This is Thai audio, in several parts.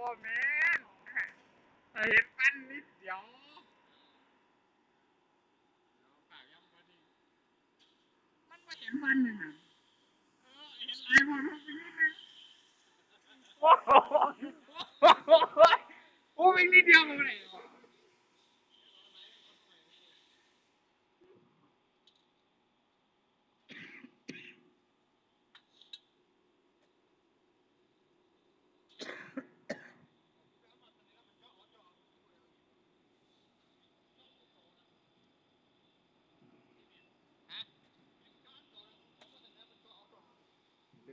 อ้แม่นเห็นฟันนิดเดียวมันไม่เห็นมันเลยนะเออเห็นลายพอทุกทีนิดนึงโอ้โหโอ้วิ่งนิดเดียวเลยนี่เพื่อนเหลียวเจอได้นิดแล้วก็ว่าอื้อยิ้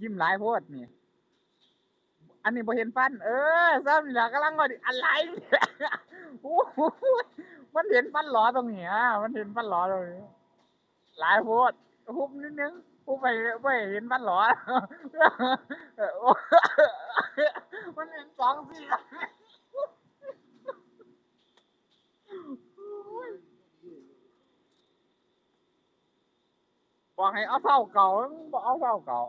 ยิ้มหลายโพดนี่ อันนี้บ่เห็นฟัน เออซ้ำนี่ล่ะกำลังว่าดิอะไรเนี่ยโอ้โหมันเห็นฟันหลอตรงนี้อะมันเห็นฟันหลอตรงนี้ หลายโพดฮุบนิดนึงฮุบไปไปเห็นฟันหลอเอมันเห็นสองสี่บอกให้เอาเท่าเก่าบอกเอาเท่าเก่า